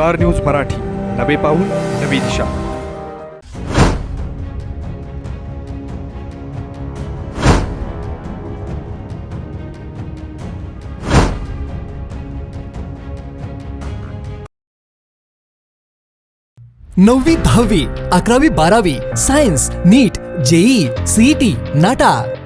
Star news Marathi. नवे पाऊल, नवी दिशा. नववी, दहावी, अकरावी, बारावी, science, NEET, JEE, CET, NATA.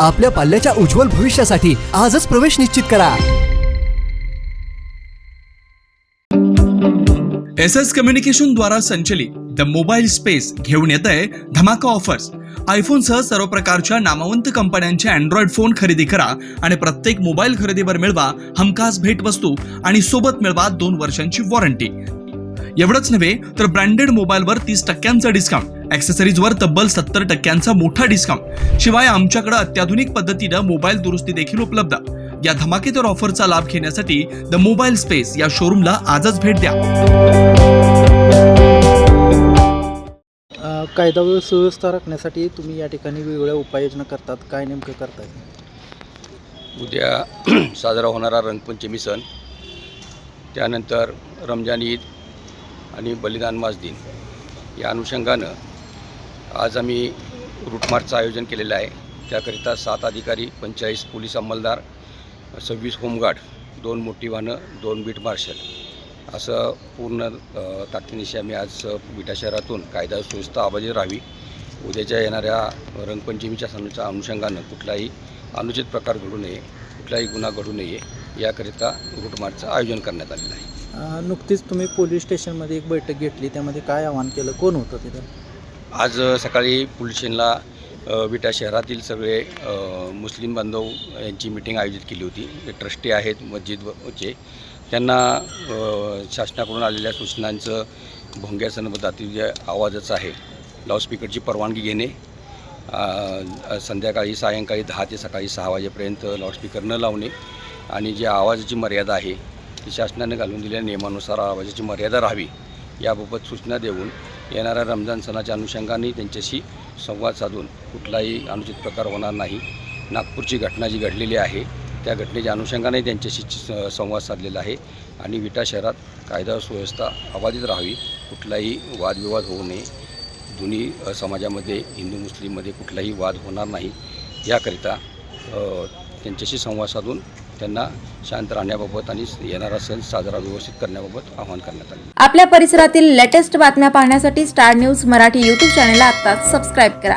आपल्या पाल्याच्या उज्ज्वल भविष्यासाठी आजच प्रवेश निश्चित करा. एस एस कम्युनिकेशन द्वारा संचलित द मोबाईल स्पेस घेऊन येत आहे धमाका ऑफर्स. आयफोन सह सर्व प्रकारच्या नामवंत कंपन्यांचे अँड्रॉइड फोन खरेदी करा आणि प्रत्येक मोबाईल खरेदीवर मिळवा हमखास भेटवस्तू आणि सोबत मिळवा दोन वर्षांची वॉरंटी. एवढंच नव्हे तर ब्रँडेड मोबाईलवर तीस टक्क्यांचा डिस्काउंट ऍक्सेसरीजवर तब्बल सत्तर टक्क्यांचा मोठा डिस्काउंट शिवाय आमच्याकडे अत्याधुनिक पद्धतीनं मोबाईल दुरुस्ती देखील उपलब्ध. या धमाकेदार ऑफरचा लाभ घेण्यासाठी द मोबाईल स्पेस या शोरूमला आजच भेट द्या. कायदा व सुव्यवस्था राखण्यासाठी तुम्ही या ठिकाणी वेगवेगळ्या उपाययोजना करतात. काय नेमकं करताय? उद्या साजरा होणारा रंगपंचमी सण. त्यानंतर रमजान ईद आणि बलिदान मास दिन. या अनुषंगानं आज आम्ही रूटमार्चचं आयोजन केलेलं आहे. त्याकरिता सात अधिकारी पंचेचाळीस पोलीस अंमलदार सव्वीस होमगार्ड दोन मोठी वाहनं दोन बीट मार्शल. असं पूर्ण अ, ताकदीनिशी आम्ही आज विटा शहरातून कायदा सुव्यवस्था आबाजी राहावी. उद्याच्या येणाऱ्या रंगपंचमीच्या सणाच्या अनुषंगानं कुठलाही अनुचित प्रकार घडू नये कुठलाही गुन्हा घडू नये याकरिता रूटमार्चचं आयोजन करण्यात आलेलं आहे. नुकतीच तुम्ही पोलीस स्टेशनमध्ये एक बैठक घेतली त्यामध्ये काय आवाहन केलं? कोण होतं तिथं? आज सकाळी पुलशेनला विटा शहरातील सगळे मुस्लिम बांधव यांची मिटिंग आयोजित केली होती. ते ट्रस्टी आहेत मस्जिदचे त्यांना शासनाकडून आलेल्या सूचनांचं भोंग्या सनबद्धातील जे आवाजच आहे. लाऊडस्पीकरची परवानगी घेणे संध्याकाळी सायंकाळी दहा ते सकाळी सहा वाजेपर्यंत लाऊडस्पीकर न लावणे आणि जी आवाजाची मर्यादा आहे ती शासनाने घालून दिलेल्या नियमानुसार आवाजाची मर्यादा राहावी याबाबत सूचना देऊन येणाऱ्या रमजान सणाच्या अनुषंगाने त्यांच्याशी संवाद साधून कुठलाही अनुचित प्रकार होणार नाही. नागपूरची घटना जी घडलेली आहे त्या घटनेच्या अनुषंगाने त्यांच्याशी संवाद साधलेला आहे आणि विटा शहरात कायदा सुव्यवस्था अबाधित राहावी कुठलाही वादविवाद होऊ नये. दोन्ही समाजामध्ये हिंदू मुस्लिममध्ये कुठलाही वाद होणार नाही. याकरिता त्यांच्याशी संवाद साधून त्यांना शांत राहण्याबाबत आणि येणारा सण साजरा व्यवस्थित करण्याबाबत आवाहन करण्यात आले. आपल्या परिसरातील लेटेस्ट बातम्या पाहण्यासाठी स्टार न्यूज मराठी यूट्यूब चॅनलला आता सबस्क्राईब करा.